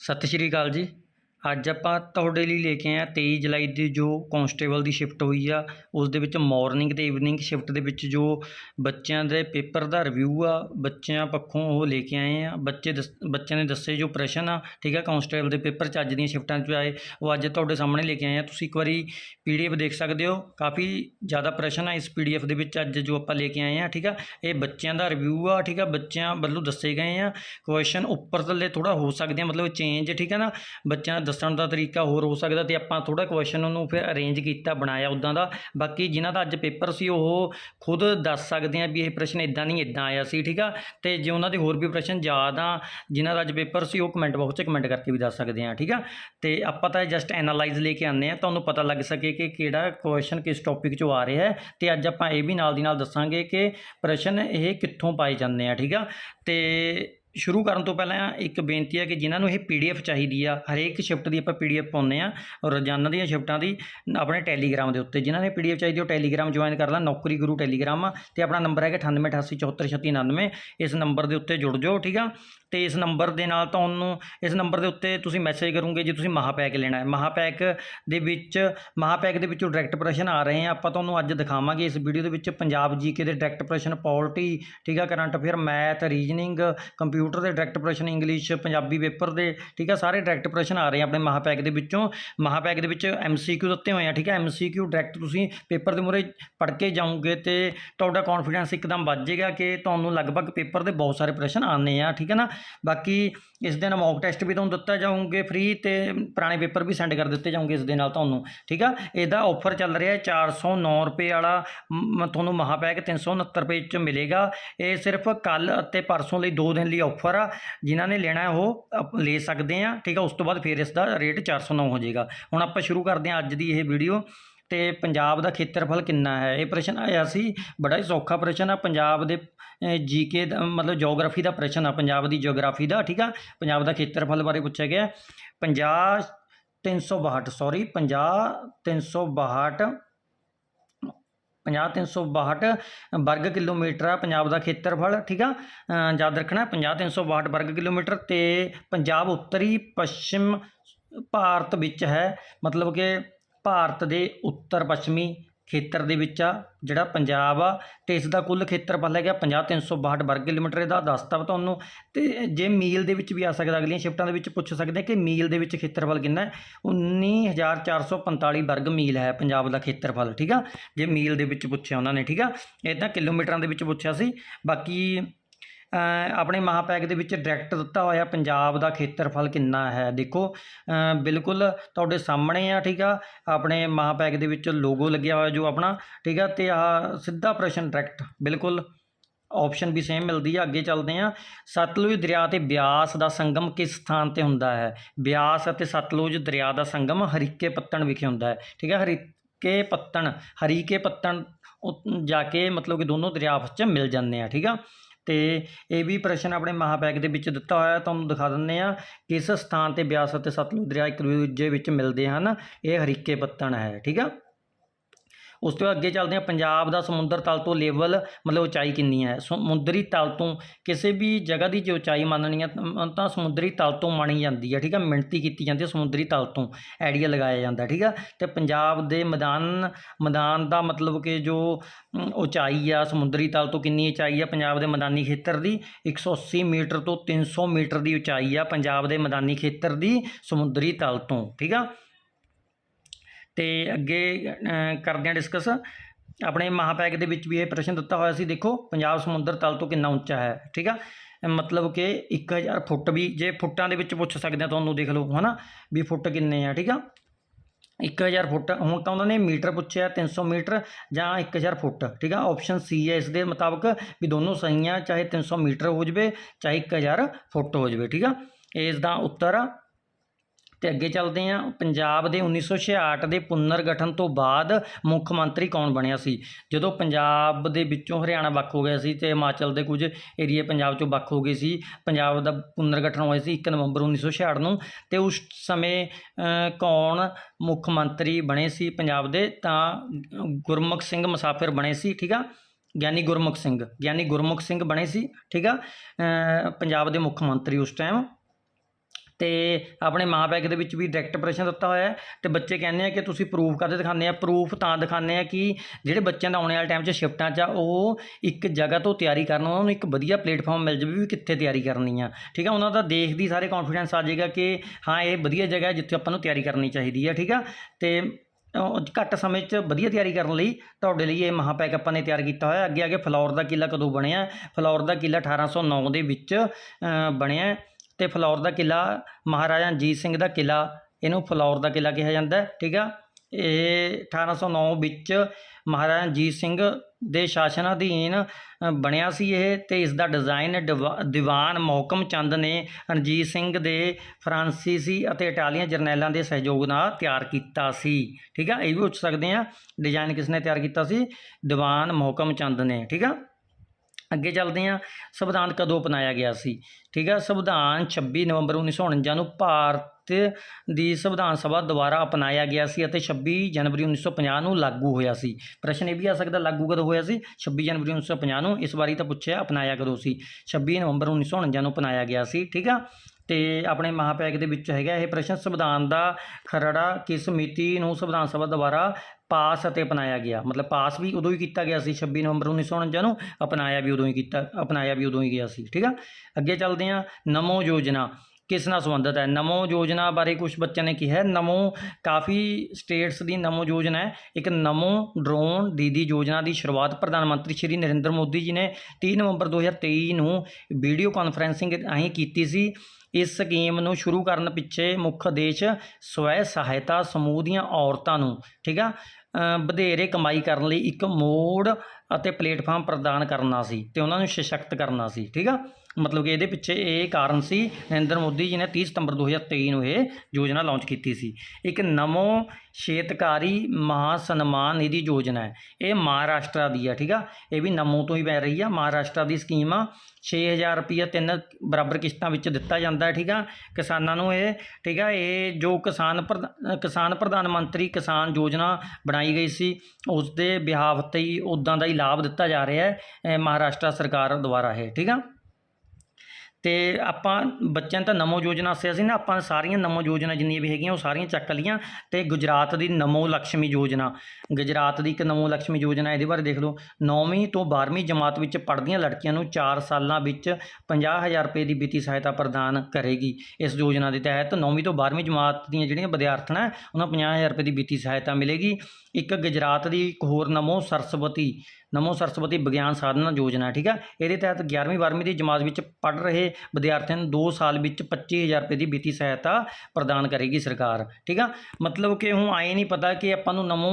ਸਤਿ ਸ਼੍ਰੀ ਅਕਾਲ ਜੀ। ਅੱਜ ਆਪਾਂ ਤੁਹਾਡੇ ਲਈ ਲੈ ਕੇ ਆਏ ਹਾਂ 23 ਜੁਲਾਈ ਦੀ ਜੋ ਕਾਂਸਟੇਬਲ ਦੀ ਸ਼ਿਫਟ ਹੋਈ ਆ, ਉਸ ਦੇ ਵਿੱਚ ਮਾਰਨਿੰਗ ਤੇ ਈਵਨਿੰਗ ਸ਼ਿਫਟ ਦੇ ਵਿੱਚ ਜੋ ਬੱਚਿਆਂ ਦੇ ਪੇਪਰ ਦਾ ਰਿਵਿਊ ਆ, ਬੱਚਿਆਂ ਪੱਖੋਂ ਉਹ ਲੈ ਕੇ ਆਏ ਆ। ਬੱਚੇ ਦੱਸ- ਬੱਚਿਆਂ ਨੇ ਦੱਸੇ ਜੋ ਪ੍ਰਸ਼ਨ ਆ, ਠੀਕ ਆ, ਕਾਂਸਟੇਬਲ ਦੇ ਪੇਪਰ ਚ ਅੱਜ ਦੀਆਂ ਸ਼ਿਫਟਾਂ 'ਚ ਆਏ, ਉਹ ਅੱਜ ਤੁਹਾਡੇ ਸਾਹਮਣੇ ਲੈ ਕੇ ਆਏ ਆ। ਤੁਸੀਂ ਇੱਕ ਵਾਰੀ ਪੀਡੀਐਫ ਦੇਖ ਸਕਦੇ ਹੋ, ਕਾਫੀ ਜ਼ਿਆਦਾ ਪ੍ਰਸ਼ਨ ਆ ਇਸ ਪੀਡੀਐਫ ਦੇ ਵਿੱਚ ਅੱਜ ਜੋ ਆਪਾਂ ਲੈ ਕੇ ਆਏ ਆ, ਠੀਕ ਆ। ਇਹ ਬੱਚਿਆਂ ਦਾ ਰਿਵਿਊ ਆ, ਠੀਕ ਆ, ਬੱਚਿਆਂ ਵੱਲੋਂ ਦੱਸੇ ਗਏ ਆ। ਕੁਐਸਚਨ ਉੱਪਰ ਥੱਲੇ ਥੋੜਾ ਹੋ ਸਕਦੇ ਆ, ਮਤਲਬ ਚੇਂਜ ਠੀਕ ਆ ਨਾ। ਬੱਚਿਆਂ ਦਾ ਦੱਸਣ ਦਾ ਤਰੀਕਾ ਹੋਰ ਹੋ ਸਕਦਾ ਤੇ ਆਪਾਂ ਥੋੜਾ ਕੁਐਸਚਨ ਉਹਨੂੰ ਫਿਰ ਅਰੇਂਜ ਕੀਤਾ, ਬਣਾਇਆ ਉਦਾਂ ਦਾ। ਬਾਕੀ ਜਿਨ੍ਹਾਂ ਦਾ ਅੱਜ ਪੇਪਰ ਸੀ, ਉਹ ਖੁਦ ਦੱਸ ਸਕਦੇ ਆ ਵੀ ਇਹ ਪ੍ਰਸ਼ਨ ਇਦਾਂ ਨਹੀਂ ਇਦਾਂ ਆਇਆ ਸੀ, ਠੀਕ ਆ? ਤੇ ਜੇ ਉਹਨਾਂ ਦੇ ਹੋਰ ਵੀ ਪ੍ਰਸ਼ਨ ਯਾਦ ਆ, ਜਿਨ੍ਹਾਂ ਦਾ ਅੱਜ ਪੇਪਰ ਸੀ, ਉਹ ਕਮੈਂਟ ਬਾਕਸ 'ਚ ਕਮੈਂਟ ਕਰਕੇ ਵੀ ਦੱਸ ਸਕਦੇ ਆ, ਠੀਕ ਆ? ਤੇ ਆਪਾਂ ਤਾਂ ਜਸਟ ਐਨਾਲਾਈਜ਼ ਲੈ ਕੇ ਆਉਂਦੇ ਆ, ਤੁਹਾਨੂੰ ਪਤਾ ਲੱਗ ਸਕੇ ਕਿ ਕਿਹੜਾ ਕੁਐਸਚਨ ਕਿਸ ਟੌਪਿਕ 'ਚੋਂ ਆ ਰਿਹਾ ਹੈ। ਤੇ ਅੱਜ ਆਪਾਂ ਇਹ ਵੀ ਨਾਲ ਦੀ ਨਾਲ ਦੱਸਾਂਗੇ ਕਿ ਪ੍ਰਸ਼ਨ ਇਹ ਕਿੱਥੋਂ ਪਾਏ ਜਾਂਦੇ ਆ, ਠੀਕ ਆ? ਤੇ ਸ਼ੁਰੂ ਕਰਨ ਤੋਂ ਪਹਿਲਾਂ ਇੱਕ ਬੇਨਤੀ ਹੈ ਕਿ ਜਿਨ੍ਹਾਂ ਨੂੰ ਇਹ ਪੀਡੀਐਫ ਚਾਹੀਦੀ ਆ, ਹਰੇਕ ਸ਼ਿਫਟ ਦੀ ਆਪਾਂ ਪੀਡੀਐਫ ਪਾਉਂਦੇ ਆ ਰੋਜ਼ਾਨਾ ਦੀਆਂ ਸ਼ਿਫਟਾਂ ਦੀ, ਆਪਣੇ ਟੈਲੀਗ੍ਰਾਮ ਦੇ ਉੱਤੇ। ਜਿਨ੍ਹਾਂ ਨੇ ਪੀਡੀਐਫ ਚਾਹੀਦੀ ਉਹ ਟੈਲੀਗ੍ਰਾਮ ਜੁਆਇਨ ਕਰ ਲੈਣ, ਨੌਕਰੀ ਗੁਰੂ ਟੈਲੀਗ੍ਰਾਮ ਆ, ਤੇ ਆਪਣਾ ਨੰਬਰ ਹੈਗਾ 9888743699 ਇਸ ਨੰਬਰ ਦੇ ਉੱਤੇ ਜੁੜ ਜਾਓ, ਠੀਕ ਆ? ਤੇ ਇਸ ਨੰਬਰ ਦੇ ਨਾਲ ਤੁਹਾਨੂੰ, ਇਸ ਨੰਬਰ ਦੇ ਉੱਤੇ ਤੁਸੀਂ ਮੈਸੇਜ ਕਰੋਗੇ ਜੇ, ਤੁਸੀਂ ਮਹਾਪੈਕ ਲੈਣਾ ਹੈ। ਮਹਾਪੈਕ ਦੇ ਵਿੱਚ, ਮਹਾਪੈਕ ਦੇ ਵਿੱਚੋਂ ਡਾਇਰੈਕਟ ਪ੍ਰਸ਼ਨ ਆ ਰਹੇ ਆ। ਆਪਾਂ ਤੁਹਾਨੂੰ ਅੱਜ ਦਿਖਾਵਾਂਗੇ ਇਸ ਵੀਡੀਓ ਦੇ ਵਿੱਚ ਪੰਜਾਬ ਜੀਕੇ ਦੇ ਡਾਇਰੈਕਟ ਪ੍ਰਸ਼ਨ ਪੋਲਟੀ ਠੀਕ ਆ current affair math reasoning computer ਦੇ ਡਾਇਰੈਕਟ ਪ੍ਰਸ਼ਨ ਇੰਗਲਿਸ਼ ਪੰਜਾਬੀ ਪੇਪਰ ਦੇ, ਠੀਕ ਆ, ਸਾਰੇ ਡਾਇਰੈਕਟ ਪ੍ਰਸ਼ਨ ਆ ਰਹੇ ਆ ਆਪਣੇ ਮਹਾਪੈਕ ਦੇ ਵਿੱਚੋਂ। ਮਹਾਪੈਕ ਦੇ ਵਿੱਚ ਐਮਸੀਕਿਊ ਦਿੱਤੇ ਹੋਏ ਆ, ਠੀਕ ਆ ਐਮਸੀਕਿਊ ਡਾਇਰੈਕਟ ਤੁਸੀਂ ਪੇਪਰ ਦੇ ਮੂਹਰੇ ਪੜ੍ਹ ਕੇ ਜਾਓਗੇ ਤੇ ਤੁਹਾਡਾ ਕੌਨਫੀਡੈਂਸ ਇੱਕਦਮ ਵੱਧ ਜਾਏਗਾ ਕਿ ਤੁਹਾਨੂੰ ਲਗਭਗ ਪੇਪਰ ਦੇ ਬਹੁਤ ਸਾਰੇ ਪ੍ਰਸ਼ਨ ਆਨੇ ਆ, ਠੀਕ ਹੈ ਨਾ। ਬਾਕੀ ਇਸ ਦਿਨ ਮੌਕ ਟੈਸਟ ਵੀ ਤੁਹਾਨੂੰ ਦਿੱਤਾ ਜਾਊਂਗੇ ਫ੍ਰੀ ਤੇ ਪੁਰਾਣੇ ਪੇਪਰ ਵੀ ਸੈਂਡ ਕਰ ਦਿੱਤੇ ਜਾਊਂਗੇ ਇਸ ਦੇ ਨਾਲ ਤੁਹਾਨੂੰ ਠੀਕ ਆ? ਇਹਦਾ ਆਫਰ ਚੱਲ ਰਿਹਾ ਹੈ 409 ਰੁਪਏ ਵਾਲਾ ਮ, ਤੁਹਾਨੂੰ ਮਹਾਪੈਕ 369 ਰੁਪਏ ਚ ਮਿਲੇਗਾ। ਇਹ ਸਿਰਫ ਕੱਲ ਅਤੇ ਪਰਸੋਂ ਲਈ 2 ਦਿਨ ਲਈ ਆਫਰ ਆ ਜਿਨ੍ਹਾਂ ਨੇ ਲੈਣਾ ਉਹ ਲੈ ਸਕਦੇ ਆ ਠੀਕ ਆ? ਉਸ ਤੋਂ ਬਾਅਦ ਫਿਰ ਇਸ ਦਾ ਰੇਟ 409 ਹੋ ਜਾਏਗਾ। ਹੁਣ ਆਪਾਂ ਸ਼ੁਰੂ ਕਰਦੇ ਹਾਂ ਅੱਜ ਦੀ ਇਹ ਵੀਡੀਓ ਤੇ ਪੰਜਾਬ ਦਾ ਖੇਤਰਫਲ ਕਿੰਨਾ ਹੈ? ਇਹ ਪ੍ਰਸ਼ਨ ਆਇਆ ਸੀ। ਬੜਾ ਹੀ ਸੌਖਾ ਪ੍ਰਸ਼ਨ ਆ। ਪੰਜਾਬ ਦੇ ਜੀਕੇ ਦਾ, ਮਤਲਬ ਜੀਓਗ੍ਰਾਫੀ ਦਾ ਪ੍ਰਸ਼ਨ ਆ। ਪੰਜਾਬ ਦੀ ਜੀਓਗ੍ਰਾਫੀ ਦਾ, ਠੀਕ ਆ? ਪੰਜਾਬ ਦਾ ਖੇਤਰਫਲ ਬਾਰੇ ਪੁੱਛਿਆ ਗਿਆ। 50 362 ਸੌਰੀ 50 362 50 362 ਵਰਗ ਕਿਲੋਮੀਟਰ ਆ ਪੰਜਾਬ ਦਾ ਖੇਤਰਫਲ, ਠੀਕ ਆ? ਯਾਦ ਰੱਖਣਾ 50 362 ਵਰਗ ਕਿਲੋਮੀਟਰ ਤੇ ਪੰਜਾਬ ਉੱਤਰੀ ਪੱਛਮ ਭਾਰਤ ਵਿੱਚ ਹੈ। ਮਤਲਬ ਕਿ ਭਾਰਤ ਦੇ ਉੱਤਰ ਪੱਛਮੀ ਖੇਤਰ ਦੇ ਵਿੱਚ ਆ, ਜਿਹੜਾ ਪੰਜਾਬ ਆ, ਤੇ ਇਸ ਦਾ ਕੁੱਲ ਖੇਤਰਫਲ ਹੈਗਾ 50 362 ਵਰਗ ਕਿਲੋਮੀਟਰ ਇਹਦਾ ਦੱਸਤਾ ਵਾ ਤੁਹਾਨੂੰ। ਤੇ ਜੇ ਮੀਲ ਦੇ ਵਿੱਚ ਵੀ ਆ ਸਕਦਾ, ਅਗਲੀਆਂ ਸ਼ਿਫਟਾਂ ਦੇ ਵਿੱਚ ਪੁੱਛ ਸਕਦੇ ਕਿ ਮੀਲ ਦੇ ਵਿੱਚ ਖੇਤਰਫਲ ਕਿੰਨਾ ਹੈ? 19445 ਵਰਗ ਮੀਲ ਹੈ ਪੰਜਾਬ ਦਾ ਖੇਤਰਫਲ, ਠੀਕ ਆ? ਜੇ ਮੀਲ ਦੇ ਵਿੱਚ ਪੁੱਛਿਆ ਉਹਨਾਂ ਨੇ, ਠੀਕ ਆ? ਇਹ ਤਾਂ ਕਿਲੋਮੀਟਰਾਂ ਦੇ ਵਿੱਚ ਪੁੱਛਿਆ ਸੀ। ਬਾਕੀ ਆਪਣੇ ਮਹਾਂਪੈਕ ਦੇ ਵਿੱਚ ਡਾਇਰੈਕਟ ਦਿੱਤਾ ਹੋਇਆ ਪੰਜਾਬ ਦਾ ਖੇਤਰਫਲ ਕਿੰਨਾ ਹੈ? ਦੇਖੋ ਬਿਲਕੁਲ ਤੁਹਾਡੇ ਸਾਹਮਣੇ ਆ, ਠੀਕ ਆ? ਆਪਣੇ ਮਹਾਂਪੈਕ ਦੇ ਵਿੱਚ ਲੋਗੋ ਲੱਗਿਆ ਹੋਇਆ ਜੋ ਆਪਣਾ, ਠੀਕ ਆ? ਤੇ ਆ ਸਿੱਧਾ ਪ੍ਰਸ਼ਨ ਡਾਇਰੈਕਟ ਬਿਲਕੁਲ। ਆਪਸ਼ਨ ਵੀ ਸੇਮ ਮਿਲਦੀ ਆ, ਅੱਗੇ ਚੱਲਦੇ ਆ। ਸਤਲੁਜ ਦਰਿਆ ਤੇ ਬਿਆਸ ਦਾ ਸੰਗਮ ਕਿਸ ਸਥਾਨ ਤੇ ਹੁੰਦਾ ਹੈ? ਬਿਆਸ ਅਤੇ ਸਤਲੁਜ ਦਰਿਆ ਦਾ ਸੰਗਮ ਹਰੀਕੇ ਪੱਤਣ ਵਿਖੇ ਹੁੰਦਾ ਹੈ, ਠੀਕ ਹੈ ਹਰੀਕੇ ਪੱਤਣ ਹਰੀਕੇ ਪੱਤਣ ਉ- ਜਾ ਕੇ ਮਤਲਬ ਕਿ ਦੋਨੋਂ ਦਰਿਆ ਆਪਸ 'ਚ ਮਿਲ ਜਾਂਦੇ ਆ, ਠੀਕ ਆ? ਤੇ ਇਹ ਵੀ ਪ੍ਰਸ਼ਨ ਆਪਣੇ ਮਹਾਪੈਕ ਦੇ ਵਿੱਚ ਦਿੱਤਾ ਹੋਇਆ, ਤੁਹਾਨੂੰ ਦਿਖਾ ਦਿੰਦੇ ਆ ਕਿਸ ਸਥਾਨ ਤੇ ਬਿਆਸ ਅਤੇ ਸਤਲੁਜ ਦਰਿਆ ਇੱਕ ਦੂਜੇ ਵਿੱਚ ਮਿਲਦੇ ਹਨ। ਇਹ ਹਰੀਕੇ ਪੱਤਣ ਹੈ, ਠੀਕ ਆ? ਉਸ ਤੋਂ ਅੱਗੇ ਚੱਲਦੇ ਹਾਂ ਪੰਜਾਬ ਦਾ ਸਮੁੰਦਰ ਤਲ ਤੋਂ ਲੈਵਲ ਮਤਲਬ ਉਚਾਈ ਕਿੰਨੀ ਹੈ? ਸਮੁੰਦਰੀ ਤਲ ਤੋਂ ਕਿਸੇ ਵੀ ਜਗ੍ਹਾ ਦੀ ਜੇ ਉਚਾਈ ਮੰਨਣੀ ਹੈ ਤਾਂ ਸਮੁੰਦਰੀ ਤਲ ਤੋਂ ਮੰਨੀ ਜਾਂਦੀ ਹੈ ਠੀਕ ਹੈ? ਮਿਣਤੀ ਕੀਤੀ ਜਾਂਦੀ ਹੈ ਸਮੁੰਦਰੀ ਤਲ ਤੋਂ ਐਡੀਆ ਲਗਾਇਆ ਜਾਂਦਾ ਠੀਕ ਹੈ? ਤੇ ਪੰਜਾਬ ਦੇ ਮੈਦਾਨ ਮੈਦਾਨ ਦਾ ਮਤਲਬ ਕਿ ਜੋ ਅਮ, ਉਚਾਈ ਆ ਸਮੁੰਦਰੀ ਤਲ ਤੋਂ ਕਿੰਨੀ ਉਚਾਈ ਆ ਪੰਜਾਬ ਦੇ ਮੈਦਾਨੀ ਖੇਤਰ ਦੀ 180 ਮੀਟਰ ਤੋਂ 300 ਮੀਟਰ ਦੀ ਉਚਾਈ ਆ ਪੰਜਾਬ ਦੇ ਮੈਦਾਨੀ ਖੇਤਰ ਦੀ ਸਮੁੰਦਰੀ ਤਲ ਤੋਂ ਠੀਕ ਆ? ਅਤੇ ਅੱਗੇ ਕਰਦੇ ਹਾਂ ਡਿਸਕਸ ਆਪਣੇ ਮਹਾਂਪੈਕ ਦੇ ਵਿੱਚ ਵੀ ਇਹ ਪ੍ਰਸ਼ਨ ਦਿੱਤਾ ਹੋਇਆ ਸੀ, ਦੇਖੋ, ਪੰਜਾਬ ਸਮੁੰਦਰ ਤਲ ਤੋਂ ਕਿੰਨਾ ਉੱਚਾ ਹੈ, ਠੀਕ ਆ? ਮਤਲਬ ਕਿ 1000 ਫੁੱਟ ਵੀ, ਜੇ ਫੁੱਟਾਂ ਦੇ ਵਿੱਚ ਪੁੱਛ ਸਕਦੇ ਆ ਤੁਹਾਨੂੰ, ਦੇਖ ਲਓ, ਹਨਾ, ਵੀ ਫੁੱਟ ਕਿੰਨੇ ਆ, ਠੀਕ ਆ? 1000 ਫੁੱਟ, ਹੁਣ ਤਾਂ ਉਹਨਾਂ ਨੇ ਮੀਟਰ ਪੁੱਛਿਆ 300 ਮੀਟਰ ਜਾਂ 1000 ਫੁੱਟ, ਠੀਕ ਆ? ਆਪਸ਼ਨ ਸੀ ਹੈ ਇਸ ਦੇ ਮੁਤਾਬਕ ਵੀ ਦੋਨੋਂ ਸਹੀ ਆ ਚਾਹੇ 300 ਮੀਟਰ ਹੋ ਜਵੇ, ਚਾਹੇ 1000 ਫੁੱਟ ਹੋ ਜਵੇ, ਠੀਕ ਆ? ਇਸ ਦਾ ਉੱਤਰ ਤੇ ਅੱਗੇ ਚੱਲਦੇ ਹਾਂ। ਪੰਜਾਬ ਦੇ 1966 ਦੇ ਪੁਨਰ ਗਠਨ ਤੋਂ ਬਾਅਦ ਮੁੱਖ ਮੰਤਰੀ ਕੌਣ ਬਣਿਆ ਸੀ? ਜਦੋਂ ਪੰਜਾਬ ਦੇ ਵਿੱਚੋਂ ਹਰਿਆਣਾ ਵੱਖ ਹੋ ਗਿਆ ਸੀ ਤੇ ਹਿਮਾਚਲ ਦੇ ਕੁਝ ਏਰੀਏ ਪੰਜਾਬ ਚੋਂ ਵੱਖ ਹੋ ਗਏ ਸੀ, ਪੰਜਾਬ ਦਾ ਪੁਨਰ ਗਠਨ ਹੋਇਆ ਸੀ 1 ਨਵੰਬਰ 1966 ਨੂੰ ਤੇ ਉਸ ਸਮੇਂ ਕੌਣ ਮੁੱਖ ਮੰਤਰੀ ਬਣੇ ਸੀ ਪੰਜਾਬ ਦੇ? ਤਾਂ ਗੁਰਮੁਖ ਸਿੰਘ ਮੁਸਾਫਿਰ ਬਣੇ ਸੀ, ਠੀਕ ਆ? ਗਿਆਨੀ ਗੁਰਮੁਖ ਸਿੰਘ, ਗਿਆਨੀ ਗੁਰਮੁਖ ਸਿੰਘ ਬਣੇ ਸੀ, ਠੀਕ ਆ? ਪੰਜਾਬ ਦੇ ਮੁੱਖ ਮੰਤਰੀ ਉਸ ਟਾਈਮ ਤੇ ਆਪਣੇ ਮਾਂ ਪੈਕ ਦੇ ਵਿੱਚ ਵੀ ਡਾਇਰੈਕਟ ਪ੍ਰਸ਼ਨ ਦਿੱਤਾ ਹੋਇਆ ਹੈ ਤੇ ਬੱਚੇ ਕਹਿੰਦੇ ਆ ਕਿ ਤੁਸੀਂ ਪ੍ਰੂਫ ਕਰਦੇ ਦਿਖਾਉਂਦੇ ਆ? ਪ੍ਰੂਫ ਤਾਂ ਦਿਖਾਉਂਦੇ ਆ ਕਿ ਜਿਹੜੇ ਬੱਚਿਆਂ ਦਾ ਆਉਣੇ ਵਾਲੇ ਟਾਈਮ 'ਚ ਸ਼ਿਫਟਾਂ 'ਚ ਆ, ਉਹ ਇੱਕ ਜਗ੍ਹਾ ਤੋਂ ਤਿਆਰੀ ਕਰਨ ਉਹਨਾਂ ਨੂੰ ਇੱਕ ਵਧੀਆ ਪਲੇਟਫਾਰਮ ਮਿਲ ਜਾਵੇ ਵੀ ਕਿੱਥੇ ਤਿਆਰੀ ਕਰਨੀ ਆ। ਠੀਕ ਆ? ਉਹਨਾਂ ਦਾ ਦੇਖ ਦੇਖਦੀ ਸਾਰੇ ਕੌਨਫੀਡੈਂਸ ਆ ਜਾਏਗਾ ਕਿ ਹਾਂ ਇਹ ਵਧੀਆ ਜਗ੍ਹਾ ਹੈ ਜਿੱਥੇ ਆਪਾਂ ਨੂੰ ਤਿਆਰੀ ਕਰਨੀ ਚਾਹੀਦੀ ਆ। ਠੀਕ ਆ? ਤੇ ਘੱਟ ਸਮੇਂ 'ਚ ਵਧੀਆ ਤਿਆਰੀ ਕਰਨ ਲਈ ਤੁਹਾਡੇ ਲਈ ਇਹ ਮਹਾਪੈਕ ਆਪਾਂ ਨੇ ਤਿਆਰ ਕੀਤਾ ਹੋਇਆ। ਅੱਗੇ ਅੱਗੇ ਫਲੌਰ ਦਾ ਕਿਲਾ ਕਦੋਂ ਬਣਿਆ? ਫਲੌਰ ਦਾ ਕਿਲਾ 1809 ਦੇ ਵਿੱਚ ਬਣਿਆ ਤੇ ਫਲੌਰ ਦਾ ਕਿਲਾ, ਮਹਾਰਾਜਾ ਰਣਜੀਤ ਸਿੰਘ ਦਾ ਕਿਲਾ, ਇਹਨੂੰ ਫਲੌਰ ਦਾ ਕਿਲਾ ਕਿਹਾ ਜਾਂਦਾ ਹੈ, ਠੀਕ ਆ? ਇਹ 1809 ਵਿੱਚ ਮਹਾਰਾਜਾ ਰਣਜੀਤ ਸਿੰਘ ਦੇ ਸ਼ਾਸਨ ਅਧੀਨ ਬਣਿਆ ਸੀ ਇਹ ਤੇ ਇਸ ਦਾ ਡਿਜ਼ਾਈਨ ਦਿਵਾ- ਦੀਵਾਨ ਮੋਹਕਮ ਚੰਦ ਨੇ ਰਣਜੀਤ ਸਿੰਘ ਦੇ ਫਰਾਂਸੀਸੀ ਅਤੇ ਇਟਾਲੀਅਨ ਜਰਨੈਲਾਂ ਦੇ ਸਹਿਯੋਗ ਨਾਲ ਤਿਆਰ ਕੀਤਾ ਸੀ, ਠੀਕ ਆ? ਇਹ ਵੀ ਪੁੱਛ ਸਕਦੇ ਆ ਡਿਜ਼ਾਈਨ ਕਿਸ ਨੇ ਤਿਆਰ ਕੀਤਾ ਸੀ? ਦੀਵਾਨ ਮੋਹਕਮ ਚੰਦ ਨੇ, ਠੀਕ ਆ? ਅੱਗੇ ਚੱਲਦੇ ਹਾਂ। ਸੰਵਿਧਾਨ ਕਦੋਂ ਅਪਣਾਇਆ ਗਿਆ ਸੀ? ਠੀਕ ਆ, ਸੰਵਿਧਾਨ 26 ਨਵੰਬਰ 1949 ਨੂੰ ਭਾਰਤ ਦੀ ਸੰਵਿਧਾਨ ਸਭਾ ਦੁਆਰਾ ਅਪਣਾਇਆ ਗਿਆ ਸੀ ਅਤੇ 26 ਜਨਵਰੀ 1950 ਨੂੰ ਲਾਗੂ ਹੋਇਆ ਸੀ। ਪ੍ਰਸ਼ਨ ਇਹ ਵੀ ਆ ਸਕਦਾ ਲਾਗੂ ਕਦੋਂ ਹੋਇਆ ਸੀ? 26 ਜਨਵਰੀ 1950 ਨੂੰ ਇਸ ਵਾਰੀ ਤਾਂ ਪੁੱਛਿਆ ਅਪਣਾਇਆ ਕਦੋਂ ਸੀ? 26 ਨਵੰਬਰ 1949 ਨੂੰ ਅਪਣਾਇਆ ਗਿਆ ਸੀ, ਠੀਕ ਆ? ਤੇ ਆਪਣੇ ਮਹਾਪੈਕ ਦੇ ਵਿੱਚ ਹੈਗਾ ਇਹ ਪ੍ਰਸ਼ਨ, ਸੰਵਿਧਾਨ ਦਾ ਖਰੜਾ ਕਿਸ ਮਿਤੀ ਨੂੰ ਸੰਵਿਧਾਨ ਸਭਾ ਦੁਆਰਾ ਪਾਸ ਅਤੇ ਅਪਣਾਇਆ ਗਿਆ? ਮਤਲਬ ਪਾਸ ਵੀ ਉਦੋਂ ਹੀ ਕੀਤਾ ਗਿਆ ਸੀ 26 ਨਵੰਬਰ 1949 ਨੂੰ, ਅਪਣਾਇਆ ਵੀ ਉਦੋਂ ਹੀ ਕੀਤਾ, ਅਪਣਾਇਆ ਵੀ ਉਦੋਂ ਹੀ ਗਿਆ ਸੀ, ਠੀਕ ਆ? ਅੱਗੇ ਚੱਲਦੇ ਹਾਂ। ਨਮੋ ਯੋਜਨਾ। ਕਿਸ ਨਾਲ ਸੰਬੰਧਿਤ ਹੈ? ਨਮੋ ਯੋਜਨਾ ਬਾਰੇ ਕੁਝ ਬੱਚਿਆਂ ਨੇ ਕਿਹਾ ਹੈ। ਨਮੋ ਕਾਫੀ ਸਟੇਟਸ ਦੀ ਨਮੋ ਯੋਜਨਾ ਹੈ। ਇੱਕ ਨਮੋ ਡਰੋਨ ਦੀਦੀ ਯੋਜਨਾ ਦੀ ਸ਼ੁਰੂਆਤ ਪ੍ਰਧਾਨ ਮੰਤਰੀ ਸ਼੍ਰੀ ਨਰਿੰਦਰ ਮੋਦੀ ਜੀ ਨੇ 30 ਨਵੰਬਰ 2023 ਨੂੰ ਵੀਡੀਓ ਕਾਨਫਰੰਸਿੰਗ ਰਾਹੀਂ ਕੀਤੀ ਸੀ। ਇਸ ਸਕੀਮ ਨੂੰ ਸ਼ੁਰੂ ਕਰਨ ਪਿੱਛੇ ਮੁੱਖ ਉਦੇਸ਼ ਸਵੈ ਸਹਾਇਤਾ ਸਮੂਹ ਦੀਆਂ ਔਰਤਾਂ ਨੂੰ, ਠੀਕ ਆ ਵਧੇਰੇ ਕਮਾਈ ਕਰਨ ਲਈ ਇੱਕ ਮੋੜ ਅਤੇ ਪਲੇਟਫਾਰਮ ਪ੍ਰਦਾਨ ਕਰਨਾ ਸੀ ਤੇ ਉਹਨਾਂ ਨੂੰ ਸਸ਼ਕਤ ਕਰਨਾ ਸੀ, ਠੀਕ ਆ। ਮਤਲਬ ਕਿ ਇਹਦੇ ਪਿੱਛੇ ਇਹ ਕਾਰਨ ਸੀ, ਨਰਿੰਦਰ ਮੋਦੀ ਜੀ ਨੇ 30 ਸਤੰਬਰ 2023 ਨੂੰ ਇਹ ਯੋਜਨਾ ਲਾਂਚ ਕੀਤੀ ਸੀ। ਇੱਕ ਨਮੋ ਸ਼ੇਤਕਾਰੀ ਮਹਾ ਸਨਮਾਨ ਨਿਧੀ ਯੋਜਨਾ ਹੈ। ਇਹ ਮਹਾਰਾਸ਼ਟਰ ਦੀ ਹੈ ਠੀਕ ਆ? ਇਹ ਵੀ ਨਮੋ ਤੋਂ ਹੀ ਪੈ ਰਹੀ ਆ। ਮਹਾਰਾਸ਼ਟਰ ਦੀ ਸਕੀਮ ਆ 6000 ਰੁਪਈਆ ਤਿੰਨ ਬਰਾਬਰ ਕਿਸ਼ਤਾਂ ਵਿੱਚ ਦਿੱਤਾ ਜਾਂਦਾ ਹੈ, ਠੀਕ ਆ? ਕਿਸਾਨਾਂ ਨੂੰ ਇਹ, ਠੀਕ ਆ? ਇਹ ਜੋ ਕਿਸਾਨ ਪ੍ਰਧ- ਕਿਸਾਨ ਪ੍ਰਧਾਨ ਮੰਤਰੀ ਕਿਸਾਨ ਯੋਜਨਾ ਬਣਾਈ ਗਈ ਸੀ ਉਸ ਦੇ ਬਿਹਾਫ ਤੇ ਹੀ ਉਦਾਂ ਦਾ ਹੀ ਲਾਭ ਦਿੱਤਾ ਜਾ ਰਿਹਾ ਹੈ ਮਹਾਰਾਸ਼ਟਰ ਸਰਕਾਰ ਦੁਆਰਾ ਇਹ, ਠੀਕ ਆ? ਤੇ ਆਪਾਂ ਬੱਚਿਆਂ ਤਾਂ ਨਮੋ ਯੋਜਨਾ ਸੇ ਅਸੀਂ ਨਾ, ਆਪਾਂ ਸਾਰੀਆਂ ਨਮੋ ਯੋਜਨਾ ਜਿੰਨੀਆਂ ਵੀ ਹੈਗੀਆਂ ਉਹ ਸਾਰੀਆਂ ਚੱਕ ਲੀਆਂ ਤੇ ਗੁਜਰਾਤ ਦੀ ਨਮੋ ਲక్ష్ਮੀ ਯੋਜਨਾ, ਗੁਜਰਾਤ ਦੀ ਇੱਕ ਨਮੋ ਲక్ష్ਮੀ ਯੋਜਨਾ ਇਹਦੇ ਬਾਰੇ ਦੇਖ ਲਓ। 9ਵੀਂ ਤੋਂ 12ਵੀਂ ਜਮਾਤ ਵਿੱਚ ਪੜ੍ਹਦੀਆਂ ਲੜਕੀਆਂ ਨੂੰ 4 ਸਾਲਾਂ ਵਿੱਚ 50000 ਰੁਪਏ ਦੀ ਵਿੱਤੀ ਸਹਾਇਤਾ ਪ੍ਰਦਾਨ ਕਰੇਗੀ। ਇਸ ਯੋਜਨਾ ਦੇ ਤਹਿਤ 9ਵੀਂ ਤੋਂ 12ਵੀਂ ਜਮਾਤ ਦੀਆਂ ਜਿਹੜੀਆਂ ਵਿਦਿਆਰਥਣਾਂ ਉਹਨਾਂ 50000 ਰੁਪਏ ਦੀ ਵਿੱਤੀ ਸਹਾਇਤਾ ਮਿਲੇਗੀ। ਇੱਕ ਗੁਜਰਾਤ ਦੀ ਇੱਕ ਹੋਰ ਨਮੋ ਸਰਸਵਤੀ ਨਮੋ ਸਰਸਵਤੀ ਵਿਗਿਆਨ ਸਾਧਨਾ ਯੋਜਨਾ, ਠੀਕ ਆ? ਇਹਦੇ ਤਹਿਤ 11ਵੀਂ 12ਵੀਂ ਦੀ ਜਮਾਤ ਵਿੱਚ ਪੜ੍ਹ ਰਹੇ ਵਿਦਿਆਰਥੀਆਂ ਨੂੰ 2 ਸਾਲ ਵਿੱਚ 25000 ਰੁਪਏ ਦੀ ਵਿੱਤੀ ਸਹਾਇਤਾ ਪ੍ਰਦਾਨ ਕਰੇਗੀ ਸਰਕਾਰ, ਠੀਕ ਆ? ਮਤਲਬ ਕਿ ਹੁਣ ਆਏ ਨਹੀਂ ਪਤਾ ਕਿ ਆਪਾਂ ਨੂੰ ਨਮੋ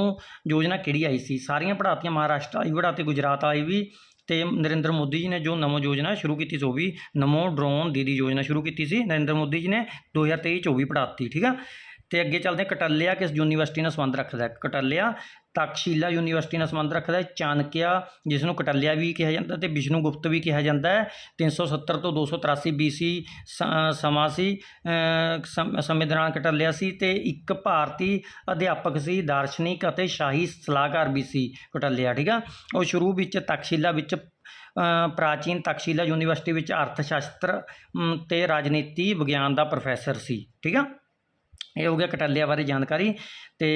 ਯੋਜਨਾ ਕਿਹੜੀ ਆਈ ਸੀ। ਸਾਰੀਆਂ ਪੜ੍ਹਾਤੀਆਂ ਮਹਾਰਾਸ਼ਟਰ ਆਈ, ਪੜ੍ਹਾਤੀ ਗੁਜਰਾਤ ਆਈ ਵੀ ਤੇ ਨਰਿੰਦਰ ਮੋਦੀ ਜੀ ਨੇ ਜੋ ਨਮੋ ਯੋਜਨਾ ਸ਼ੁਰੂ ਕੀਤੀ ਸੀ, ਉਹ ਵੀ ਨਮੋ ਡਰੋਨ ਦੀਦੀ ਯੋਜਨਾ ਸ਼ੁਰੂ ਕੀਤੀ ਸੀ। ਨਰਿੰਦਰ ਮੋਦੀ ਜੀ ਨੇ 2023 ਚ ਉਹ ਵੀ ਪੜ੍ਹਾਤੀ, ਠੀਕ ਆ? ਤੇ ਅੱਗੇ ਚੱਲਦੇ ਹਾਂ, ਕਟਲਿਆ ਕਿਸ ਯੂਨੀਵਰਸਿਟੀ ਨਾਲ ਸੰਬੰਧ ਰੱਖਦਾ ਹੈ? ਕਟਲਿਆ ਤਕਸ਼ੀਲਾ ਯੂਨੀਵਰਸਿਟੀ ਨਾਲ ਸੰਬੰਧ ਰੱਖਦਾ ਹੈ ਚਾਣਕਿਆ ਜਿਸ ਨੂੰ ਕਟਲਿਆ ਵੀ ਕਿਹਾ ਜਾਂਦਾ ਤੇ ਵਿਸ਼ਨੂੰ ਗੁਪਤ ਵੀ ਕਿਹਾ ਜਾਂਦਾ ਹੈ। 370 ਤੋਂ 283 BC ਸ- ਸਮਾਂ ਸੀ ਸਮੇਂ ਦੌਰਾਨ ਕਟਲਿਆ ਸੀ ਤੇ ਇੱਕ ਭਾਰਤੀ ਅਧਿਆਪਕ ਸੀ ਦਾਰਸ਼ਨਿਕ ਅਤੇ ਸ਼ਾਹੀ ਸਲਾਹਕਾਰ ਵੀ ਸੀ ਕਟਲਿਆ ਠੀਕ ਆ? ਉਹ ਸ਼ੁਰੂ ਵਿੱਚ ਤਕਸ਼ੀਲਾ ਵਿੱਚ ਪ੍ਰਾਚੀਨ ਤਕਸ਼ੀਲਾ ਯੂਨੀਵਰਸਿਟੀ ਵਿੱਚ ਅਰਥ ਸ਼ਾਸਤਰ ਤੇ ਰਾਜਨੀਤੀ ਵਿਗਿਆਨ ਦਾ ਪ੍ਰੋਫੈਸਰ ਸੀ ਠੀਕ ਆ? ਇਹ ਹੋ ਗਿਆ ਕਟਲਿਆ ਬਾਰੇ ਜਾਣਕਾਰੀ। ਤੇ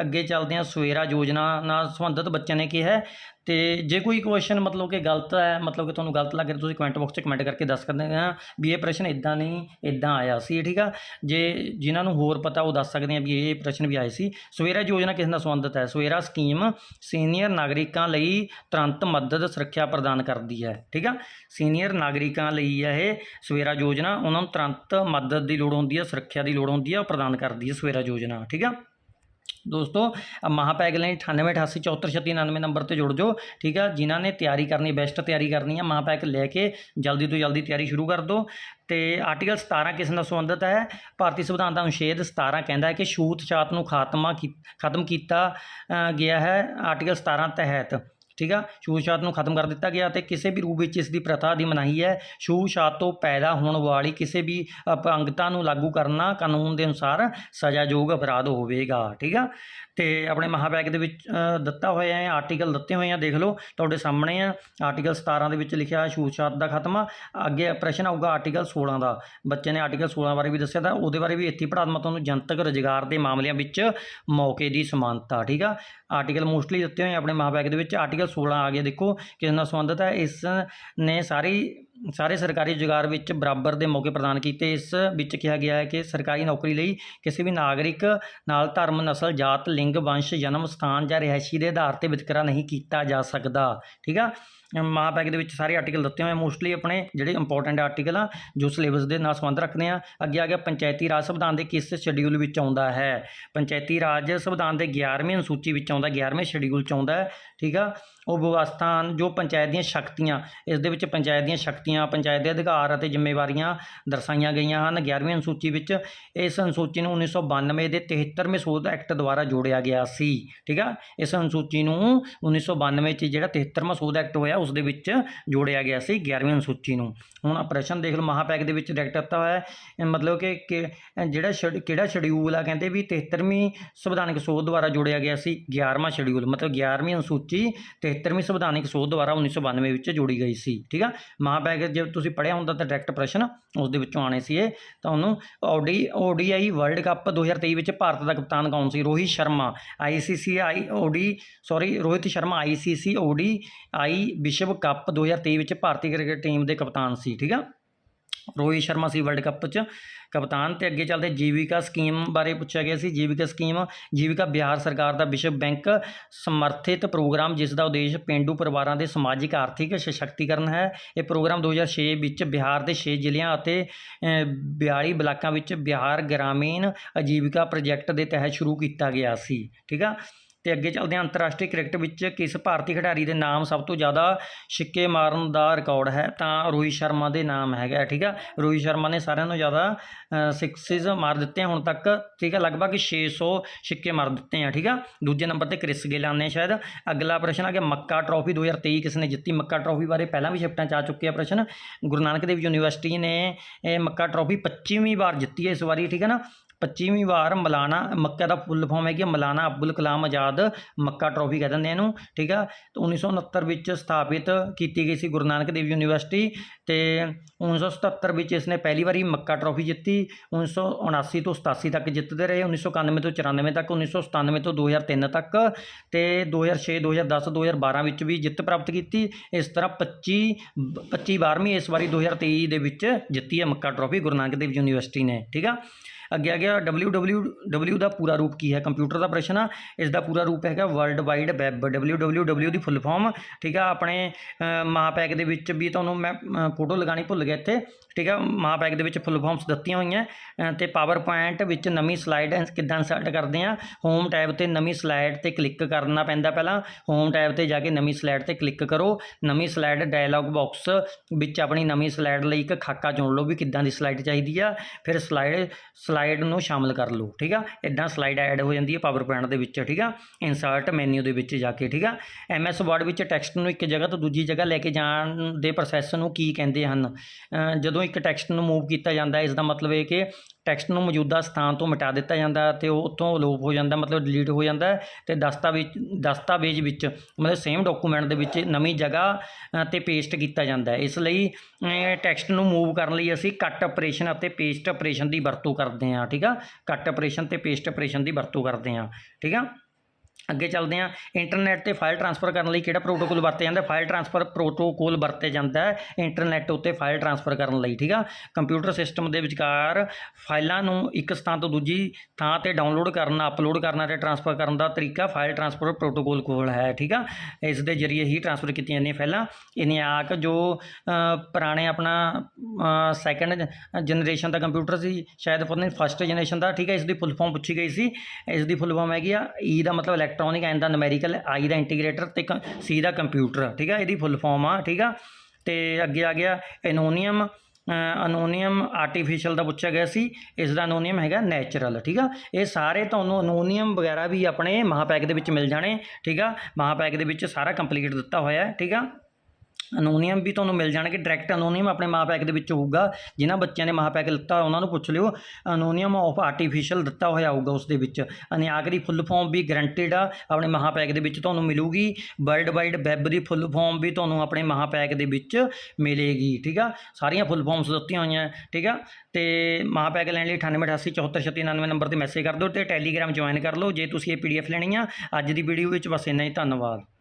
ਅੱਗੇ ਚੱਲਦੇ ਹਾਂ ਸਵੇਰਾ ਯੋਜਨਾ ਨਾਲ ਸੰਬੰਧਿਤ। ਬੱਚਿਆਂ ਨੇ ਕਿਹਾ ਹੈ, ਤੇ ਜੇ ਕੋਈ ਕੁਐਸਚਨ ਮਤਲਬ ਕਿ ਗਲਤ ਹੈ, ਮਤਲਬ ਕਿ ਤੁਹਾਨੂੰ ਗਲਤ ਲੱਗ ਰਿਹਾ ਤੁਸੀਂ ਕਮੈਂਟ ਬਾਕਸ 'ਚ ਕਮੈਂਟ ਕਰਕੇ ਦੱਸ ਸਕਦੇ ਆ ਵੀ ਇਹ ਪ੍ਰਸ਼ਨ ਇਦਾਂ ਨਹੀਂ ਇਦਾਂ ਆਇਆ ਸੀ, ਠੀਕ ਆ? ਜੇ ਜਿਨ੍ਹਾਂ ਨੂੰ ਹੋਰ ਪਤਾ ਉਹ ਦੱਸ ਸਕਦੇ ਆ ਵੀ ਇਹ ਪ੍ਰਸ਼ਨ ਵੀ ਆਏ ਸੀ। ਸਵੇਰਾ ਯੋਜਨਾ ਕਿਸ ਨਾਲ ਸੰਬੰਧਿਤ ਹੈ? ਸਵੇਰਾ ਸਕੀਮ ਸੀਨੀਅਰ ਨਾਗਰਿਕਾਂ ਲਈ ਤੁਰੰਤ ਮਦਦ ਸੁਰੱਖਿਆ ਪ੍ਰਦਾਨ ਕਰਦੀ ਹੈ, ਠੀਕ ਆ? ਸੀਨੀਅਰ ਨਾਗਰਿਕਾਂ ਲਈ ਹੈ ਇਹ। ਸਵੇਰਾ ਯੋਜਨਾ, ਉਹਨਾਂ ਨੂੰ ਤੁਰੰਤ ਮਦਦ ਦੀ ਲੋੜ ਹੁੰਦੀ ਹੈ, ਸੁਰੱਖਿਆ ਦੀ ਲੋੜ ਹੁੰਦੀ ਹੈ, ਉਹ ਪ੍ਰਦਾਨ ਕਰਦੀ ਹੈ ਸਵੇਰਾ ਯੋਜਨਾ, ਠੀਕ ਆ? ਦੋਸਤੋ, ਆਹ ਮਹਾਪੈਗ ਲਈ 98 88 74 36 99 ਨੰਬਰ ਤੇ ਜੁੜ ਜਾਓ, ਠੀਕ ਆ? ਜਿਨ੍ਹਾਂ ਨੇ ਤਿਆਰੀ ਕਰਨੀ ਬੈਸਟ ਤਿਆਰੀ ਕਰਨੀ ਆ, ਮਹਾਪੈਗ ਲੈ ਕੇ ਜਲਦੀ ਤੋਂ ਜਲਦੀ ਤਿਆਰੀ ਸ਼ੁਰੂ ਕਰ ਦਿਓ ਤੇ ਆਰਟੀਕਲ 17 ਕਿਸ ਨਾਲ ਸੰਬੰਧਿਤ ਹੈ? ਭਾਰਤੀ ਸੰਵਿਧਾਨ ਦਾ ਅਨੁਛੇਦ 17 ਕਹਿੰਦਾ ਹੈ ਕਿ ਛੂਤ ਛਾਤ ਨੂੰ ਖਾਤਮਾ ਕੀ- ਖਤਮ ਕੀਤਾ ਗਿਆ ਹੈ ਆਰਟੀਕਲ 17 ਤਹਿਤ। ਠੀਕ ਆ? ਛੂਤ-ਛਾਤ ਨੂੰ ਖਤਮ ਕਰ ਦਿੱਤਾ ਗਿਆ ਤੇ ਕਿਸੇ ਵੀ ਰੂਪ ਵਿੱਚ ਇਸ ਦੀ ਪ੍ਰਥਾ ਦੀ ਮਨਾਹੀ ਹੈ। ਛੂਤ-ਛਾਤ ਤੋਂ ਪੈਦਾ ਹੋਣ ਵਾਲੀ ਕਿਸੇ ਵੀ ਅਪੰਗਤਾ ਨੂੰ ਲਾਗੂ ਕਰਨਾ ਕਾਨੂੰਨ ਦੇ ਅਨੁਸਾਰ ਸਜ਼ਾਯੋਗ ਅਪਰਾਧ ਹੋਵੇਗਾ, ਠੀਕ ਆ? ਤੇ ਆਪਣੇ ਮਹਾਬੈਗ ਦੇ ਵਿੱਚ ਦਿੱਤਾ ਹੋਇਆ ਹੈ ਆਰਟੀਕਲ ਦਿੱਤੇ ਹੋਏ ਆ, ਦੇਖ ਲਓ, ਤੁਹਾਡੇ ਸਾਹਮਣੇ ਆ ਆਰਟੀਕਲ 17 ਦੇ ਵਿੱਚ ਲਿਖਿਆ ਛੂਤ-ਛਾਤ ਦਾ ਖਾਤਮਾ ਅੱਗੇ ਪ੍ਰਸ਼ਨ ਆਊਗਾ ਆਰਟੀਕਲ 16 ਦਾ ਬੱਚੇ ਨੇ ਆਰਟੀਕਲ 16 ਬਾਰੇ ਵੀ ਦੱਸਿਆ ਤਾਂ ਉਹਦੇ ਬਾਰੇ ਵੀ ਇੱਥੇ ਪੜਾਤਮਾ ਤੁਹਾਨੂੰ ਜਨਤਕ ਰੁਜ਼ਗਾਰ ਦੇ ਮਾਮਲਿਆਂ ਵਿੱਚ ਮੌਕੇ ਦੀ ਸਮਾਨਤਾ, ਠੀਕ ਆ? ਆਰਟੀਕਲ ਮੋਸਟਲੀ ਦਿੱਤੇ ਹੋਏ ਆਪਣੇ ਮਹਾਬੈਗ ਦੇ ਵਿੱਚ ਆਰਟੀਕਲ 16 ਆ ਗਿਆ ਦੇਖੋ ਕਿਸ ਨਾਲ ਸੰਬੰਧਿਤ ਹੈ, ਇਸ ਨੇ ਸਾਰੀ ਸਾਰੇ ਸਰਕਾਰੀ ਰੁਜ਼ਗਾਰ ਵਿੱਚ ਬਰਾਬਰ ਦੇ ਮੌਕੇ ਪ੍ਰਦਾਨ ਕੀਤੇ। ਇਸ ਵਿੱਚ ਕਿਹਾ ਗਿਆ ਹੈ ਕਿ ਸਰਕਾਰੀ ਨੌਕਰੀ ਲਈ ਕਿਸੇ ਵੀ ਨਾਗਰਿਕ ਨਾਲ ਧਰਮ, ਨਸਲ, ਜਾਤ, ਲਿੰਗ, ਵੰਸ਼, ਜਨਮ, ਸਥਾਨ ਜਾਂ ਰਿਹਾਇਸ਼ੀ ਦੇ ਆਧਾਰ ਤੇ ਵਿਤਕਰਾ ਨਹੀਂ ਕੀਤਾ ਜਾ ਸਕਦਾ। ਠੀਕ ਆ? ਮਾਂ ਪੈਕ ਦੇ ਵਿੱਚ ਸਾਰੇ ਆਰਟੀਕਲ ਦਿੱਤੇ ਹੋਏ ਮੋਸਟਲੀ ਆਪਣੇ ਜਿਹੜੇ ਇੰਪੋਰਟੈਂਟ ਆਰਟੀਕਲ ਆ, ਜੋ ਸਿਲੇਬਸ ਦੇ ਨਾਲ ਸੰਬੰਧ ਰੱਖਦੇ ਆ। ਅੱਗੇ ਆ ਗਿਆ, ਪੰਚਾਇਤੀ ਰਾਜ ਸੰਵਿਧਾਨ ਦੇ ਕਿਸ ਸ਼ਡਿਊਲ ਵਿੱਚ ਆਉਂਦਾ ਹੈ? ਪੰਚਾਇਤੀ ਰਾਜ ਸੰਵਿਧਾਨ ਦੇ 11ਵੀਂ ਅਨੁਸੂਚੀ ਵਿੱਚ ਆਉਂਦਾ 11ਵੇਂ ਸ਼ਡਿਊਲ ਚ ਆਉਂਦਾ ਹੈ, ਠੀਕ ਆ? ਉਹ ਵਿਵਸਥਾਨ, ਜੋ ਪੰਚਾਇਤ ਦੀਆਂ ਸ਼ਕਤੀਆਂ, ਇਸ ਦੇ ਵਿੱਚ ਪੰਚਾਇਤ ਦੀਆਂ ਸ਼ਕਤੀਆਂ, ਪੰਚਾਇਤ ਦੇ ਅਧਿਕਾਰ ਅਤੇ ਜ਼ਿੰਮੇਵਾਰੀਆਂ ਦਰਸਾਈਆਂ ਗਈਆਂ ਹਨ। 11ਵੀਂ ਅਨੁਸੂਚੀ ਵਿੱਚ ਇਸ ਅਨੁਸੂਚੀ ਨੂੰ 1992 ਦੇ 73ਵੇਂ ਸੋਧ ਐਕਟ ਦੁਆਰਾ ਜੋੜਿਆ ਗਿਆ ਸੀ, ਠੀਕ ਆ? ਇਸ ਅਨੁਸੂਚੀ ਨੂੰ 1992 ਚ ਜਿਹੜਾ 73ਵਾਂ ਸੋਧ ਐਕਟ ਹੋਇਆ ਉਸ ਦੇ ਵਿੱਚ ਜੋੜਿਆ ਗਿਆ ਸੀ 11ਵੀਂ ਅਨੁਸੂਚੀ ਨੂੰ। ਹੁਣ ਆਹ ਪ੍ਰਸ਼ਨ ਦੇਖ ਲਓ, ਮਹਾਪੈਕ ਦੇ ਵਿੱਚ ਡਾਇਰੈਕਟ ਦਿੱਤਾ ਹੋਇਆ ਹੈ। ਮਤਲਬ ਕਿ ਕਿ ਜਿਹੜਾ ਸ਼ਡ- ਕਿਹੜਾ ਸ਼ਡਿਊਲ ਆ ਕਹਿੰਦੇ ਵੀ 73ਵੀਂ ਸੰਵਿਧਾਨਕ ਸੋਧ ਦੁਆਰਾ ਜੋੜਿਆ ਗਿਆ ਸੀ 11ਵਾਂ ਸ਼ਡਿਊਲ ਮਤਲਬ 11ਵੀਂ ਅਨੁਸੂਚੀ 73ਵੀਂ ਸੰਵਿਧਾਨਿਕ ਸੋਧ ਦੁਆਰਾ 1992 ਵਿੱਚ ਜੋੜੀ ਗਈ ਸੀ, ਠੀਕ ਆ? ਮਹਾਪੈਕ ਜੇ ਤੁਸੀਂ ਪੜ੍ਹਿਆ ਹੁੰਦਾ ਤਾਂ ਡਾਇਰੈਕਟ ਪ੍ਰਸ਼ਨ ਉਸ ਦੇ ਵਿੱਚੋਂ ਆਣੇ ਸੀ ਇਹ। ਤਾਂ ਉਹਨੂੰ ਓਡੀ ਓਡੀਆਈ ਵਰਲਡ ਕੱਪ 2023 ਵਿੱਚ ਭਾਰਤ ਦਾ ਕਪਤਾਨ ਕੌਣ ਸੀ? Rohit Sharma. ICC I OD sorry Rohit Sharma. ICC OD I ਵਿਸ਼ਵ ਕੱਪ 2023 ਵਿੱਚ ਭਾਰਤੀ ਕ੍ਰਿਕਟ ਟੀਮ ਦੇ ਕਪਤਾਨ ਸੀ ਠੀਕ ਆ? ਰੋਹਿਤ ਸ਼ਰਮਾ ਸੀ ਵਰਲਡ ਕੱਪ 'ਚ ਕਪਤਾਨ ਤੇ ਅੱਗੇ ਚੱਲਦੇ ਜੀਵਿਕਾ ਸਕੀਮ ਬਾਰੇ ਪੁੱਛਿਆ ਗਿਆ ਸੀ। ਜੀਵਿਕਾ ਸਕੀਮ ਜੀਵਿਕਾ ਬਿਹਾਰ ਸਰਕਾਰ ਦਾ ਵਿਸ਼ਵ ਬੈਂਕ ਸਮਰਥਿਤ ਪ੍ਰੋਗਰਾਮ ਜਿਸ ਦਾ ਉਦੇਸ਼ ਪੇਂਡੂ ਪਰਿਵਾਰਾਂ ਦੇ ਸਮਾਜਿਕ ਆਰਥਿਕ ਸਸ਼ਕਤੀਕਰਨ ਹੈ। ਇਹ ਪ੍ਰੋਗਰਾਮ 2006 ਵਿੱਚ ਬਿਹਾਰ ਦੇ 6 ਜ਼ਿਲ੍ਹਿਆਂ ਅਤੇ ਅ, 42 ਬਲਾਕਾਂ ਵਿੱਚ ਬਿਹਾਰ ਗ੍ਰਾਮੀਣ ਆਜੀਵਿਕਾ ਪ੍ਰੋਜੈਕਟ ਦੇ ਤਹਿਤ ਸ਼ੁਰੂ ਕੀਤਾ ਗਿਆ ਸੀ ਠੀਕ ਆ? ਤੇ ਅੱਗੇ ਚੱਲਦੇ ਹਾਂ ਅੰਤਰਰਾਸ਼ਟਰੀ ਕ੍ਰਿਕਟ ਵਿੱਚ ਕਿਸ ਭਾਰਤੀ ਖਿਡਾਰੀ ਦੇ ਨਾਮ ਸਭ ਤੋਂ ਜ਼ਿਆਦਾ ਛਿੱਕੇ ਮਾਰਨ ਦਾ ਰਿਕਾਰਡ ਹੈ? ਤਾਂ ਰੋਹਿਤ ਸ਼ਰਮਾ ਦੇ ਨਾਮ ਹੈਗਾ, ਠੀਕ ਆ? ਰੋਹਿਤ ਸ਼ਰਮਾ ਨੇ ਸਾਰਿਆਂ ਨੂੰ ਜ਼ਿਆਦਾ ਸਿਕਸਿਸ ਮਾਰ ਦਿੱਤੇ ਹੁਣ ਤੱਕ, ਠੀਕ ਆ? ਲਗਭਗ 600 ਛਿੱਕੇ ਮਾਰ ਦਿੱਤੇ ਆ, ਠੀਕ ਆ? ਦੂਜੇ ਨੰਬਰ ਤੇ ਕ੍ਰਿਸ ਗੇਲ ਆਉਂਦੇ ਸ਼ਾਇਦ। ਅਗਲਾ ਪ੍ਰਸ਼ਨ ਆ ਗਿਆ ਮੱਕਾ ਟਰੋਫੀ 2023 ਕਿਸ ਨੇ ਜਿੱਤੀ? ਮੱਕਾ ਟਰੋਫੀ ਬਾਰੇ ਪਹਿਲਾਂ ਵੀ ਸ਼ਿਫਟਾਂ ਚ ਆ ਚੁੱਕੇ ਆ ਪ੍ਰਸ਼ਨ। ਗੁਰੂ ਨਾਨਕ ਦੇਵ ਯੂਨੀਵਰਸਿਟੀ ਨੇ ਇਹ ਮੱਕਾ ਟਰੋਫੀ 25ਵੀਂ ਵਾਰ ਜਿੱਤੀ ਹੈ ਇਸ ਵਾਰੀ, ਠੀਕ ਹੈ ਨਾ? 25ਵੀਂ ਵਾਰ ਮਲਾਨਾ ਮੱਕਾ ਦਾ ਫੁੱਲ ਫਾਰਮ ਹੈ ਕਿ ਮਲਾਨਾ ਅਬਦੁਲ ਕਲਾਮ ਆਜ਼ਾਦ ਮੱਕਾ ਟਰੋਫੀ ਕਹਿ ਦਿੰਦੇ ਆ ਇਹਨੂੰ, ਠੀਕ ਆ? ਤੇ 1969 ਵਿੱਚ ਸਥਾਪਿਤ ਕੀਤੀ ਗਈ ਸੀ ਗੁਰੂ ਨਾਨਕ ਦੇਵ ਯੂਨੀਵਰਸਿਟੀ ਤੇ 1977 ਵਿੱਚ ਇਸ ਨੇ ਪਹਿਲੀ ਵਾਰੀ ਮੱਕਾ ਟਰੋਫੀ ਜਿੱਤੀ 1979 ਤੋਂ 87 ਤੱਕ ਜਿੱਤਦੇ ਰਹੇ 1991 ਤੋਂ 94 ਤੱਕ 1997 ਤੋਂ 2003 ਤੱਕ ਤੇ 2006 2010 2012 ਵਿੱਚ ਵੀ ਜਿੱਤ ਪ੍ਰਾਪਤ ਕੀਤੀ। ਇਸ ਤਰ੍ਹਾਂ 25 25 ਬਾਰਵੀਂ ਇਸ ਵਾਰੀ 2023 ਦੇ ਵਿੱਚ ਜਿੱਤੀ ਹੈ MAKA trophy Guru Nanak Dev university ਨੇ, ਠੀਕ ਆ? ਅੱਗੇ ਆ ਗਿਆ www ਦਾ ਪੂਰਾ ਰੂਪ ਕੀ ਹੈ? ਕੰਪਿਊਟਰ ਦਾ ਪ੍ਰਸ਼ਨ ਆ। ਇਸ ਦਾ ਪੂਰਾ ਰੂਪ ਹੈਗਾ ਵਰਲਡ ਵਾਈਡ ਵੈਬ www ਦੀ ਫੁੱਲ ਫਾਰਮ ਠੀਕ ਆ ਆਪਣੇ ਅ, ਮਹਾਪੈਕ ਦੇ ਵਿੱਚ ਵੀ ਤੁਹਾਨੂੰ ਮੈਂ ਫੋਟੋ ਲਗਾਣੀ ਭੁੱਲ ਗਿਆ ਇੱਥੇ। ਠੀਕ ਆ ਮਹਾਪੈਕ ਦੇ ਵਿੱਚ ਫੁੱਲ ਫਾਰਮਸ ਦਿੱਤੀਆਂ ਹੋਈਆਂ ਅ, ਤੇ ਪਾਵਰ ਪੁਆਇੰਟ ਵਿੱਚ ਨਵੀਂ ਸਲਾਈਡ ਕਿੱਦਾਂ ਇੰਸਰਟ ਕਰਦੇ ਆ ਹੋਮ ਟੈਬ ਤੇ ਨਵੀਂ ਸਲਾਈਡ ਤੇ ਕਲਿੱਕ ਕਰਨਾ ਪੈਂਦਾ ਪਹਿਲਾਂ ਹੋਮ ਟੈਬ ਤੇ ਜਾ ਕੇ ਨਵੀਂ ਸਲਾਈਡ ਤੇ ਕਲਿੱਕ ਕਰੋ ਨਵੀਂ ਸਲਾਈਡ ਡਾਇਲੌਗ ਬਾਕਸ ਵਿੱਚ ਆਪਣੀ ਨਵੀਂ ਸਲਾਈਡ ਲਈ ਇੱਕ ਖਾਕਾ ਚੁਣ ਲਓ ਵੀ ਕਿੱਦਾਂ ਦੀ ਸਲਾਈਡ ਚਾਹੀਦੀ ਆ ਫਿਰ ਸਲਾਈਡ ਸਲਾਈਡ ਨੂੰ ਸ਼ਾਮਲ ਕਰ ਲਓ ਠੀਕ ਆ ਇਦਾਂ ਸਲਾਈਡ ਐਡ ਹੋ ਜਾਂਦੀ ਹੈ ਪਾਵਰ ਪੁਆਇੰਟ ਦੇ ਵਿੱਚ ਠੀਕ ਆ ਇਨਸਰਟ ਮੈਨੂ ਦੇ ਵਿੱਚ ਜਾ ਕੇ ਠੀਕ ਆ ਐਮਐਸ ਵਰਡ ਵਿੱਚ ਟੈਕਸਟ ਨੂੰ ਇੱਕ ਜਗ੍ਹਾ ਤੋਂ ਦੂਜੀ ਜਗ੍ਹਾ ਲੈ ਕੇ ਜਾਣ ਦੇ ਪ੍ਰੋਸੈਸ ਨੂੰ ਕੀ ਕਹਿੰਦੇ ਹਨ ਅ, ਜਦੋਂ ਇੱਕ ਟੈਕਸਟ ਨੂੰ ਮੂਵ ਕੀਤਾ ਜਾਂਦਾ ਹੈ ਇਸ ਦਾ ਮਤਲਬ ਇਹ ਕਿ ਟੈਕਸਟ ਨੂੰ ਮੌਜੂਦਾ ਸਥਾਨ ਤੋਂ ਮਿਟਾ ਦਿੱਤਾ ਜਾਂਦਾ ਹੈ ਤੇ ਉਹ ਉੱਥੋਂ ਅਲੋਪ ਹੋ ਜਾਂਦਾ, ਮਤਲਬ ਡਿਲੀਟ ਹੋ ਜਾਂਦਾ ਹੈ ਤੇ ਦਸਤਾਵੇਜ਼ ਦਸਤਾਵੇਜ਼ ਵਿੱਚ, ਮਤਲਬ ਸੇਮ ਡਾਕੂਮੈਂਟ ਦੇ ਵਿੱਚ ਨਵੀਂ ਜਗ੍ਹਾ ਤੇ ਪੇਸਟ ਕੀਤਾ ਜਾਂਦਾ ਹੈ। ਇਸ ਲਈ ਟੈਕਸਟ ਨੂੰ ਮੂਵ ਕਰਨ ਲਈ ਅਸੀਂ ਕੱਟ ਆਪਰੇਸ਼ਨ ਅਤੇ ਪੇਸਟ ਆਪਰੇਸ਼ਨ ਦੀ ਵਰਤੋਂ ਕਰਦੇ ਹਾਂ, ਠੀਕ ਆ? ਕੱਟ ਆਪਰੇਸ਼ਨ ਤੇ ਪੇਸਟ ਆਪਰੇਸ਼ਨ ਦੀ ਵਰਤੋਂ ਕਰਦੇ ਹਾਂ, ਠੀਕ ਆ? ਅੱਗੇ ਚੱਲਦੇ ਹਾਂ। ਇੰਟਰਨੈਟ ਤੇ ਫਾਈਲ ਟ੍ਰਾਂਸਫਰ ਕਰਨ ਲਈ ਕਿਹੜਾ ਪ੍ਰੋਟੋਕੋਲ ਵਰਤਿਆ ਜਾਂਦਾ? ਫਾਈਲ ਟ੍ਰਾਂਸਫਰ ਪ੍ਰੋਟੋਕੋਲ ਵਰਤਿਆ ਜਾਂਦਾ ਹੈ ਇੰਟਰਨੈਟ ਉੱਤੇ ਫਾਈਲ ਟ੍ਰਾਂਸਫਰ ਕਰਨ ਲਈ, ਠੀਕ ਆ? ਕੰਪਿਊਟਰ ਸਿਸਟਮ ਦੇ ਵਿਚਕਾਰ ਫਾਈਲਾਂ ਨੂੰ ਇੱਕ ਸਥਾਨ ਤੋਂ ਦੂਜੀ ਥਾਂ ਤੇ ਡਾਊਨਲੋਡ ਕਰਨਾ ਅਪਲੋਡ ਕਰਨਾ ਤੇ ਟ੍ਰਾਂਸਫਰ ਕਰਨ ਦਾ ਤਰੀਕਾ ਫਾਈਲ ਟ੍ਰਾਂਸਫਰ ਪ੍ਰੋਟੋਕੋਲ ਕੋਲ ਹੈ, ਠੀਕ ਆ? ਇਸ ਦੇ ਜ਼ਰੀਏ ਹੀ ਟ੍ਰਾਂਸਫਰ ਕੀਤੀਆਂ ਜਾਂਦੀਆਂ ਫਾਈਲਾਂ। ਇਨਿਆਕ ਜੋ ਪੁਰਾਣੇ ਆਪਣਾ ਸੈਕੰਡ ਜਨਰੇਸ਼ਨ ਦਾ ਕੰਪਿਊਟਰ ਸੀ, ਸ਼ਾਇਦ ਪਤਾ ਨਹੀਂ ਫਸਟ ਜਨਰੇਸ਼ਨ ਦਾ, ਠੀਕ ਹੈ ਇਸ ਦੀ ਫੁੱਲ ਫਾਰਮ ਪੁੱਛੀ ਗਈ ਸੀ। ਇਸ ਦੀ ਫੁੱਲ ਫਾਰਮ ਹੈਗੀ ਆ। ਈ ਦਾ ਮਤਲਬ ਇਲੈਕਟ੍ਰੋਨਿਕ ਐਨ ਦਾ ਨੂਮੈਰੀਕਲ ਆਈ ਦਾ ਇੰਟੀਗ੍ਰੇਟਰ ਤੇ ਸੀ ਦਾ ਕੰਪਿਊਟਰ ਠੀਕ ਆ? ਇਹਦੀ ਫੁੱਲ ਫਾਰਮ ਆ, ਠੀਕ ਆ? ਤੇ ਅੱਗੇ ਆ ਗਿਆ ਐਨੋਨੀਅਮ ਅਨੋਨੀਅਮ ਆਰਟੀਫੀਸ਼ੀਅਲ ਦਾ ਪੁੱਛਿਆ ਗਿਆ ਸੀ। ਇਸ ਦਾ ਅਨੋਨੀਅਮ ਹੈਗਾ ਨੈਚੁਰਲ ਠੀਕ ਆ? ਇਹ ਸਾਰੇ ਤੁਹਾਨੂੰ ਅਨੋਨੀਅਮ ਵਗੈਰਾ ਵੀ ਆਪਣੇ ਮਹਾਪੈਕ ਦੇ ਵਿੱਚ ਮਿਲ ਜਾਣੇ, ਠੀਕ ਆ? ਮਹਾਪੈਕ ਦੇ ਵਿੱਚ ਸਾਰਾ ਕੰਪਲੀਟ ਦਿੱਤਾ ਹੋਇਆ ਹੈ ਠੀਕ ਆ? ਅਨੋਨੀਅਮ ਵੀ ਤੁਹਾਨੂੰ ਮਿਲ ਜਾਣਗੇ ਡਾਇਰੈਕਟ ਅਨੋਨੀਅਮ ਆਪਣੇ ਮਹਾਪੈਕ ਦੇ ਵਿੱਚ ਹੋਊਗਾ, ਜਿਨ੍ਹਾਂ ਬੱਚਿਆਂ ਨੇ ਮਹਾਪੈਕ ਲਿੱਤਾ, ਉਹਨਾਂ ਨੂੰ ਪੁੱਛ ਲਿਓ। ਅਨੋਨੀਅਮ ਆਫ ਆਰਟੀਫੀਸ਼ੀਅਲ ਦਿੱਤਾ ਹੋਇਆ ਹੋਊਗਾ ਉਸ ਦੇ ਵਿੱਚ। ਅਨਿਆਕ ਦੀ ਫੁੱਲ ਫਾਰਮ ਵੀ ਗਰੰਟਿਡ ਆ, ਆਪਣੇ ਮਹਾਪੈਕ ਦੇ ਵਿੱਚ ਤੁਹਾਨੂੰ ਮਿਲੂਗੀ। ਵਰਲਡ ਵਾਈਡ ਵੈਬ ਦੀ ਫੁੱਲ ਫਾਰਮ ਵੀ ਤੁਹਾਨੂੰ ਆਪਣੇ ਮਹਾਪੈਕ ਦੇ ਵਿੱਚ ਮਿਲੇਗੀ, ਠੀਕ ਆ? ਸਾਰੀਆਂ ਫੁੱਲ ਫਾਰਮਸ ਦਿੱਤੀਆਂ ਹੋਈਆਂ, ਠੀਕ ਆ? ਤੇ ਮਹਾਪੈਕ ਲੈਣ ਲਈ 9888743699 ਨੰਬਰ ਤੇ ਮੈਸੇਜ ਕਰ ਦਿਓ ਤੇ ਟੈਲੀਗ੍ਰਾਮ ਜੁਆਇਨ ਕਰ ਲਓ। ਜੇ ਤੁਸੀਂ ਇਹ ਪੀਡੀਐਫ ਲੈਣੀ ਆ, ਅੱਜ ਦੀ ਵੀਡੀਓ ਵਿੱਚ ਬਸ ਇੰਨਾ ਹੀ, ਧੰਨਵਾਦ।